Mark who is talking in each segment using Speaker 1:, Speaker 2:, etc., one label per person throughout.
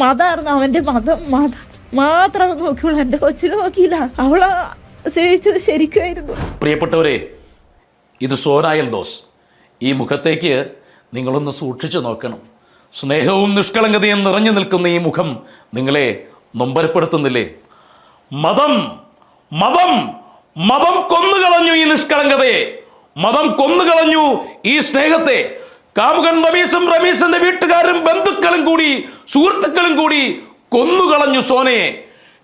Speaker 1: മതമായിരുന്നു അവന്റെ മതം. മതം മാത്രം നോക്കിയുള്ളൂ. എന്റെ കൊച്ചിനെ നോക്കിയില്ല. അവളെ സ്നേഹിച്ചത് ശരിക്കുമായിരുന്നു.
Speaker 2: പ്രിയപ്പെട്ടവരെ ഇത് സോനായൽ ദോസ്. ഈ മുഖത്തേക്ക് നിങ്ങളൊന്ന് സൂക്ഷിച്ചു നോക്കണം. സ്നേഹവും നിഷ്കളങ്കതയും നിറഞ്ഞു നിൽക്കുന്ന ഈ മുഖം നിങ്ങളെ നൊമ്പരപ്പെടുത്തുന്നില്ലേ? മതം മതം മതം കൊന്നുകളഞ്ഞു ഈ നിഷ്കളങ്കതയെ. മതം കൊന്നുകളഞ്ഞു ഈ സ്നേഹത്തെ. കാമുകൻ റമീസും റമീസിന്റെ വീട്ടുകാരും ബന്ധുക്കളും കൂടി സുഹൃത്തുക്കളും കൂടി കൊന്നുകളഞ്ഞു സോനയെ.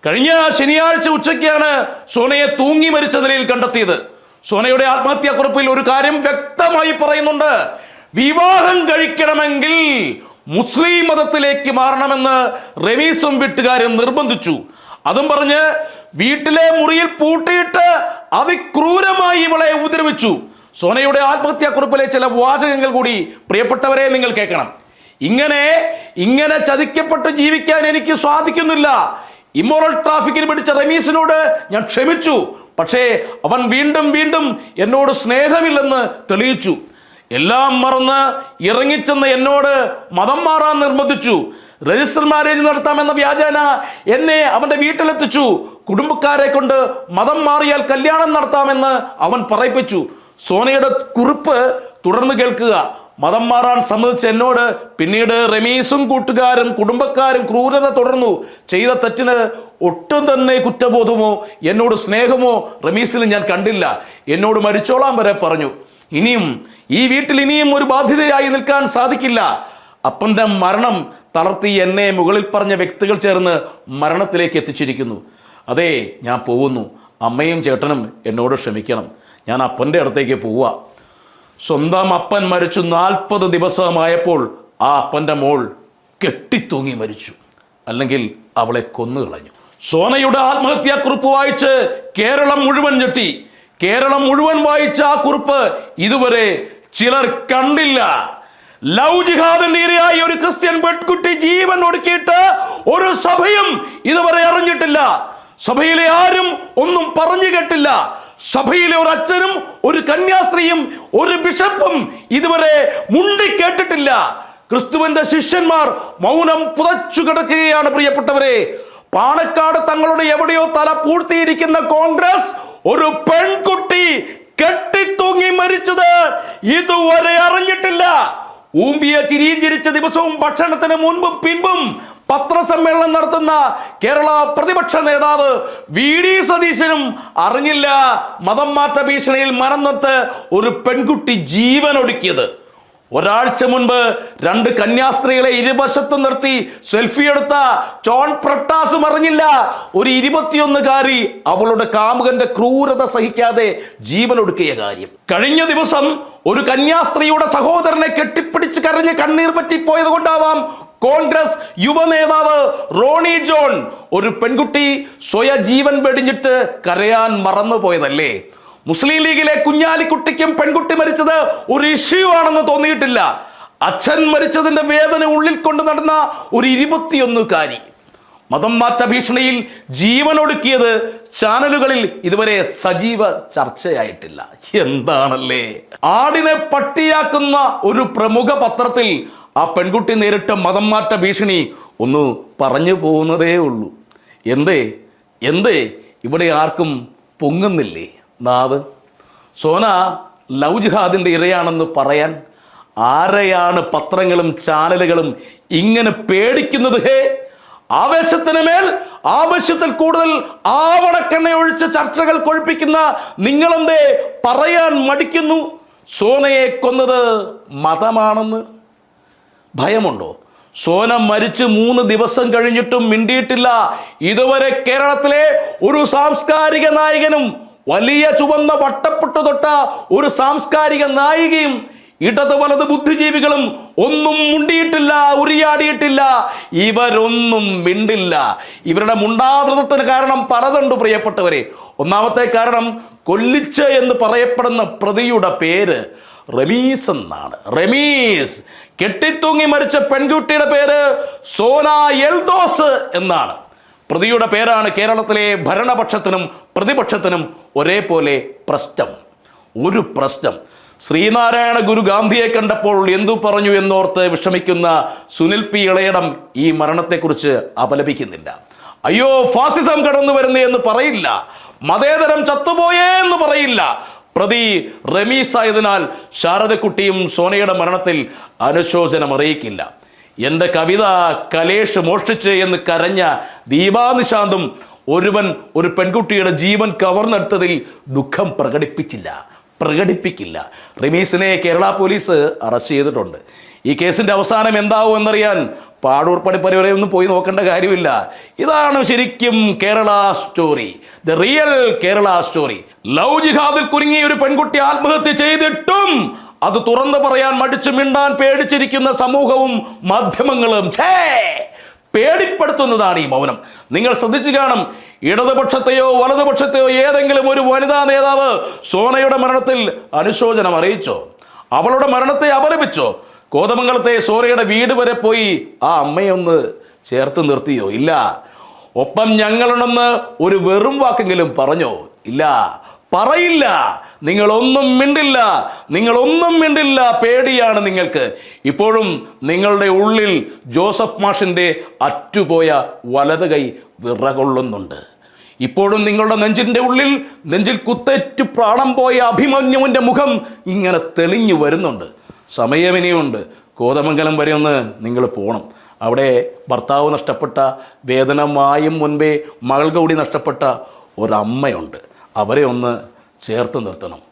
Speaker 2: കഴിഞ്ഞ ശനിയാഴ്ച ഉച്ചയ്ക്കാണ് സോനയെ തൂങ്ങി മരിച്ച നിലയിൽ കണ്ടെത്തിയത്. സോനയുടെ ആത്മഹത്യാക്കുറിപ്പിൽ ഒരു കാര്യം വ്യക്തമായി പറയുന്നുണ്ട്. വിവാഹം കഴിക്കണമെങ്കിൽ മുസ്ലിം മതത്തിലേക്ക് മാറണമെന്ന് റമീസും വീട്ടുകാരും നിർബന്ധിച്ചു. അതും പറഞ്ഞ് വീട്ടിലെ മുറിയിൽ പൂട്ടിയിട്ട് അതിക്രൂരമായി ഇവളെ ഉപദ്രവിച്ചു. സോനയുടെ ആത്മഹത്യാക്കുറിപ്പിലെ ചില വാചകങ്ങൾ കൂടി പ്രിയപ്പെട്ടവരെ നിങ്ങൾ കേൾക്കണം. ഇങ്ങനെ ഇങ്ങനെ ചതിക്കപ്പെട്ട് ജീവിക്കാൻ എനിക്ക് സാധിക്കുന്നില്ല. ഇമ്മോറൽ ട്രാഫിക്കിന് പിടിച്ച റമീസിനോട് ഞാൻ ക്ഷമിച്ചു. പക്ഷേ അവൻ വീണ്ടും വീണ്ടും എന്നോട് സ്നേഹമില്ലെന്ന് തെളിയിച്ചു. എല്ലാം മറന്ന് ഇറങ്ങിച്ചെന്ന് എന്നോട് മതം മാറാൻ നിർബന്ധിച്ചു. രജിസ്റ്റർ മാരേജ് നടത്താമെന്ന വ്യാജേന എന്നെ അവന്റെ വീട്ടിലെത്തിച്ചു. കുടുംബക്കാരെ കൊണ്ട് മതം മാറിയാൽ കല്യാണം നടത്താമെന്ന് അവൻ പറയിപ്പിച്ചു. സോനയുടെ കുറിപ്പ് തുടർന്ന് കേൾക്കുക. മതം മാറാൻ സമ്മതിച്ച എന്നോട് പിന്നീട് റമീസും കൂട്ടുകാരും കുടുംബക്കാരും ക്രൂരത തുടർന്നു. ചെയ്ത തെറ്റിന് ഒട്ടും തന്നെ കുറ്റബോധമോ എന്നോട് സ്നേഹമോ റമീസിൽ ഞാൻ കണ്ടില്ല. എന്നോട് മരിച്ചോളാം വരെ പറഞ്ഞു. ഇനിയും ഈ വീട്ടിൽ ഇനിയും ഒരു ബാധ്യതയായി നിൽക്കാൻ സാധിക്കില്ല. അപ്പന്റെ മരണം തളർത്തി എന്നെ മുകളിൽ പറഞ്ഞ വ്യക്തികൾ ചേർന്ന് മരണത്തിലേക്ക് എത്തിച്ചിരിക്കുന്നു. അതെ ഞാൻ പോകുന്നു. അമ്മയും ചേട്ടനും എന്നോട് ക്ഷമിക്കണം. ഞാൻ അപ്പന്റെ അടുത്തേക്ക് പോവുക. സ്വന്തം അപ്പൻ മരിച്ചു നാൽപ്പത് ദിവസമായപ്പോൾ ആ അപ്പന്റെ മോൾ കെട്ടിത്തൂങ്ങി മരിച്ചു. അല്ലെങ്കിൽ അവളെ കൊന്നു കളഞ്ഞു സോനയുടെ ആത്മഹത്യാക്കുറിപ്പ് വായിച്ച് കേരളം മുഴുവൻ ഞെട്ടി. കേരളം മുഴുവൻ വായിച്ച ആ കുറിപ്പ് ഇതുവരെ ചിലർ കണ്ടില്ല. ലവ് ജിഹാദിന്റെ ഇരയായി ഒരു ക്രിസ്ത്യൻ പെൺകുട്ടി ജീവൻ ഒടുക്കിയിട്ട് ഒരു സഭയും ഇതുവരെ അറിഞ്ഞിട്ടില്ല. സഭയിലെ ആരും ഒന്നും പറഞ്ഞു കേട്ടില്ല. സഭയിലെ ഒരു അച്ഛനും ഒരു കന്യാസ്ത്രീയും ഒരു ബിഷപ്പും ഇതുവരെ മുണ്ടി കേട്ടിട്ടില്ല. ക്രിസ്തുവിന്റെ ശിഷ്യന്മാർ മൗനം പുതച്ചു കിടക്കുകയാണ് പ്രിയപ്പെട്ടവരെ. പാണക്കാട് തങ്ങളുടെ എവിടെയോ തല പൂഴ്ത്തിയിരിക്കുന്ന കോൺഗ്രസ് ഒരു പെൺകുട്ടി കെട്ടിത്തൂങ്ങി മരിച്ചത് ഇതുവരെ അറിഞ്ഞിട്ടില്ല. ഊമ്പിയ ചിരിയും ചിരിച്ച ദിവസവും ഭക്ഷണത്തിന് മുൻപും പിൻപും പത്രസമ്മേളനം നടത്തുന്ന കേരള പ്രതിപക്ഷ നേതാവ് വി ഡി സതീശനും അറിഞ്ഞില്ല മതം മാറ്റ ഭീഷണിയിൽ മറന്നത്ത് ഒരു പെൺകുട്ടി ജീവൻ ഒടുക്കിയത് ഒരാഴ്ച മുൻപ് രണ്ട് കന്യാസ്ത്രീകളെ ഇരുവശത്തും നിർത്തി സെൽഫി എടുത്ത ജോൺ പ്രട്ടാസും അറിഞ്ഞില്ല. ഒരു ഇരുപത്തിയൊന്നുകാരി അവളുടെ കാമുകന്റെ ക്രൂരത സഹിക്കാതെ ജീവൻ ഒടുക്കിയ കാര്യം. കഴിഞ്ഞ ദിവസം ഒരു കന്യാസ്ത്രീയുടെ സഹോദരനെ കെട്ടിപ്പിടിച്ച് കരഞ്ഞ് കണ്ണീർ പറ്റിപ്പോയത് കൊണ്ടാവാം കോൺഗ്രസ് യുവനേതാവ് റോണി ജോൺ ഒരു പെൺകുട്ടി സ്വയ ജീവൻ വെടിഞ്ഞിട്ട് കരയാൻ മറന്നുപോയതല്ലേ? മുസ്ലിം ലീഗിലെ കുഞ്ഞാലിക്കുട്ടിക്കും പെൺകുട്ടി മരിച്ചത് ഒരു ഇഷ്യൂ ആണെന്ന് തോന്നിയിട്ടില്ല. അച്ഛൻ മരിച്ചതിന്റെ വേദന ഉള്ളിൽ കൊണ്ട് നടന്ന ഒരു ഇരുപത്തിയൊന്നുകാരി. മതം മാറ്റ ഭീഷണിയിൽ ജീവനൊടുക്കിയത് ചാനലുകളിൽ ഇതുവരെ സജീവ ചർച്ചയായിട്ടില്ല. എന്താണല്ലേ? ആടിനെ പട്ടിയാക്കുന്ന ഒരു പ്രമുഖ പത്രത്തിൽ ആ പെൺകുട്ടി നേരിട്ട മതം മാറ്റ ഭീഷണി ഒന്ന് പറഞ്ഞു പോകുന്നതേ ഉള്ളൂ എന്തേ? എന്തേ? ഇവിടെ ആർക്കും പൊങ്ങുന്നില്ലേ? നാവ്. സോന ലവ് ജിഹാദിന്റെ ഇരയാണെന്ന് പറയാൻ ആരെയാണ് പത്രങ്ങളും ചാനലുകളും ഇങ്ങനെ പേടിക്കുന്നത്? ഹേ ആവേശത്തിന് മേൽ ആവശ്യത്തിൽ കൂടുതൽ ആവണക്കെണ്ണ ഒഴിച്ച് ചർച്ചകൾ കൊഴിപ്പിക്കുന്ന നിങ്ങളെന്തേ പറയാൻ മടിക്കുന്നു? സോനയെ കൊന്നത് മതമാണെന്ന് ഭയമുണ്ടോ? സോന മരിച്ച് മൂന്ന് ദിവസം കഴിഞ്ഞിട്ടും മിണ്ടിയിട്ടില്ല. ഇതുവരെ കേരളത്തിലെ ഒരു സാംസ്കാരിക നായകനും വലിയ ചുവന്ന വട്ടപ്പെട്ടു തൊട്ട ഒരു സാംസ്കാരിക നായികയും ഇടത് വലത് ബുദ്ധിജീവികളും ഒന്നും മുണ്ടിയിട്ടില്ല ഉരിയാടിയിട്ടില്ല. ഇവരൊന്നും മിണ്ടില്ല. ഇവരുടെ മുണ്ടാവൃതത്തിന് കാരണം പലതുണ്ട് പ്രിയപ്പെട്ടവരെ. ഒന്നാമത്തെ കാരണം കൊല്ലിച്ച് എന്ന് പറയപ്പെടുന്ന പ്രതിയുടെ പേര് റമീസ് എന്നാണ്. റമീസ് കെട്ടിത്തൂങ്ങി മരിച്ച പെൺകുട്ടിയുടെ പേര് സോന എൽദോസ് എന്നാണ്. പ്രതിയുടെ പേരാണ് കേരളത്തിലെ ഭരണപക്ഷത്തിനും പ്രതിപക്ഷത്തിനും ഒരേപോലെ പ്രശ്നം. ഒരു പ്രശ്നം. ശ്രീനാരായണ ഗുരു ഗാന്ധിയെ കണ്ടപ്പോൾ എന്തു പറഞ്ഞു എന്നോർത്ത് വിഷമിക്കുന്ന സുനിൽ പി ഇളയടം ഈ മരണത്തെക്കുറിച്ച് അപലപിക്കുന്നില്ല. അയ്യോ ഫാസിസം കടന്നു വരുന്നേ എന്ന് പറയില്ല. മതേതരം ചത്തുപോയേ എന്ന് പറയില്ല. പ്രതി റമീസ് ആയതിനാൽ ശാരദക്കുട്ടിയും സോനയുടെ മരണത്തിൽ അനുശോചനം അറിയിക്കില്ല. എന്റെ കവിത കലേഷ് മോഷ്ടിച്ച് എന്ന് കരഞ്ഞ ദീപാനിശാന്തും ഒരുവൻ ഒരു പെൺകുട്ടിയുടെ ജീവൻ കവർന്നെടുത്തതിൽ ദുഃഖം പ്രകടിപ്പിച്ചില്ല പ്രകടിപ്പിക്കില്ല. റിമീസിനെ കേരള പോലീസ് അറസ്റ്റ് ചെയ്തിട്ടുണ്ട്. ഈ കേസിന്റെ അവസാനം എന്താവും എന്നറിയാൻ പാടൂർ പരിവരെ വരെ ഒന്നും പോയി നോക്കേണ്ട കാര്യമില്ല. ഇതാണ് ശരിക്കും Kerala story. The real Kerala story. Love ജിഹാദിൽ കുരുങ്ങിയ ഒരു പെൺകുട്ടി ആത്മഹത്യ ചെയ്തിട്ടും അത് തുറന്നു പറയാൻ മടിച്ചു മിണ്ടാൻ പേടിച്ചിരിക്കുന്ന സമൂഹവും മാധ്യമങ്ങളും. ഛേ! പേടിപ്പെടുത്തുന്നതാണ് ഈ മൗനം. നിങ്ങൾ ശ്രദ്ധിച്ചു കാണും ഇടതുപക്ഷത്തെയോ വലതുപക്ഷത്തെയോ ഏതെങ്കിലും ഒരു വനിതാ നേതാവ് സോനയുടെ മരണത്തിൽ അനുശോചനം അറിയിച്ചോ? അവളുടെ മരണത്തെ അപലപിച്ചോ? കോതമംഗലത്തെ സോനയുടെ വീട് വരെ പോയി ആ അമ്മയൊന്ന് ചേർത്ത് നിർത്തിയോ? ഇല്ല. ഒപ്പം ഞങ്ങളുണ്ടെന്ന് ഒരു വെറും വാക്കെങ്കിലും പറഞ്ഞോ? ഇല്ല. പറയില്ല. നിങ്ങളൊന്നും മിണ്ടില്ല നിങ്ങളൊന്നും മിണ്ടില്ല പേടിയാണ് നിങ്ങൾക്ക്. ഇപ്പോഴും നിങ്ങളുടെ ഉള്ളിൽ ജോസഫ് മാഷിന്റെ അറ്റുപോയ വലത് കൈ വിറകൊള്ളുന്നുണ്ട്. ഇപ്പോഴും നിങ്ങളുടെ നെഞ്ചിന്റെ ഉള്ളിൽ നെഞ്ചിൽ കുത്തേറ്റ് പ്രാണം പോയ അഭിമന്യുവിന്റെ മുഖം ഇങ്ങനെ തെളിഞ്ഞു വരുന്നുണ്ട്. സമയമിനിയുണ്ട്. കോതമംഗലം വരെ ഒന്ന് നിങ്ങൾ പോകണം അവിടെ ഭർത്താവ് നഷ്ടപ്പെട്ട വേദനമായും മുൻപേ മകൾ കൂടി നഷ്ടപ്പെട്ട ഒരമ്മയുണ്ട്. അവരെ ഒന്ന് ചേർത്ത് നിർത്തണം.